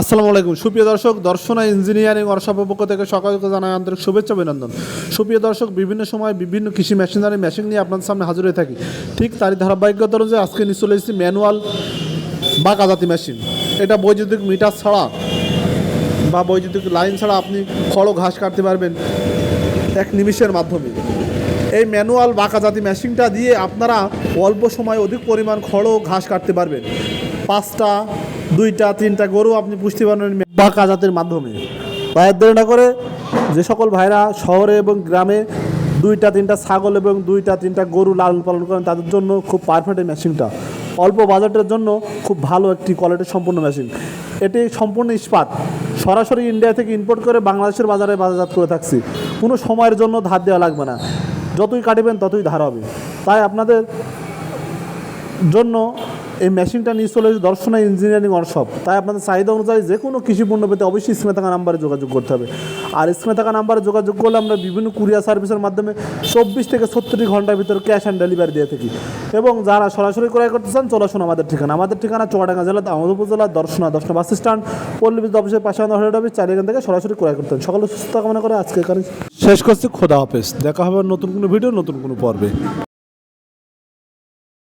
আসসালামু আলাইকুম। সুপ্রিয় দর্শক, দর্শনা ইঞ্জিনিয়ারিং ওয়ার্কশপের পক্ষ থেকে সকালকে জানাই আন্তরিক শুভেচ্ছা, অভিনন্দন। সুপ্রিয় দর্শক, বিভিন্ন সময় বিভিন্ন কৃষি মেশিনারি মেশিন নিয়ে আপনাদের সামনে হাজির হয়ে থাকি। ঠিক তারই ধারাবাহিকতা অনুযায়ী আজকে নিয়ে চলে এসেছি ম্যানুয়াল বা কাজাতি মেশিন। এটা বৈদ্যুতিক মিটার ছাড়া বা বৈদ্যুতিক লাইন ছাড়া আপনি খড় ঘাস কাটতে পারবেন এক নিমিষের মাধ্যমে। এই ম্যানুয়াল বাঁকা জাতি মেশিনটা দিয়ে আপনারা অল্প সময়ে অধিক পরিমাণ খড় ঘাস কাটতে পারবেন। পাঁচটা দুইটা, তিনটা গরু আপনি পুষতে পারবেন বাঁকা জাতের মাধ্যমে। ভাইয়ের না করে যে সকল ভাইরা শহরে এবং গ্রামে দুইটা, তিনটা ছাগল এবং দুইটা, তিনটা গরু লালন পালন করেন, তাদের জন্য খুব পারফেক্ট এই মেশিনটা অল্প বাজেটের জন্য খুব ভালো একটি কোয়ালিটি সম্পূর্ণ মেশিন এটি সম্পূর্ণ ইস্পাত। সরাসরি ইন্ডিয়া থেকে ইম্পোর্ট করে বাংলাদেশের বাজারে বাজারজাত করে থাকছি। কোনো সময়ের জন্য ধার দেওয়া লাগবে না। যতই কাটবেন ততই ধার হবে। তাই আপনাদের জন্য এই মেশিনটা নিয়ে চলে দর্শনা ইঞ্জিনিয়ারিং ওয়ার্কশপ তাই আপনাদের চাহিদা অনুযায়ী যে কোনো কৃষি পণ্য পেতে অবশ্যই স্ক্রিনে থাকা নাম্বারে যোগাযোগ করতে হবে। আর স্ক্রিনে থাকা নাম্বারে যোগাযোগ করলে আমরা বিভিন্ন কুরিয়ার সার্ভিসের মাধ্যমে চব্বিশ থেকে সত্তরটি ঘণ্টার ভিতরে ক্যাশ অ্যান্ড ডেলিভারি দিয়ে থাকি। এবং যারা সরাসরি ক্রয় করতে চান, চলে আসুন আমাদের ঠিকানা। আমাদের ঠিকানা চুয়াডাঙ্গা জেলা আমাদের উপজেলা দর্শনা দর্শনা বাস স্ট্যান্ড, পল্লী বিদ্যুৎ অফিসের পাশে আমাদের হেড অফিস থেকে সরাসরি ক্রয় করতে হবে সকলে সুস্থ কামনা করে আজকে শেষ করছি, খোদা হাফেজ। দেখা হবে নতুন কোনো ভিডিও, নতুন কোনো পর্বে।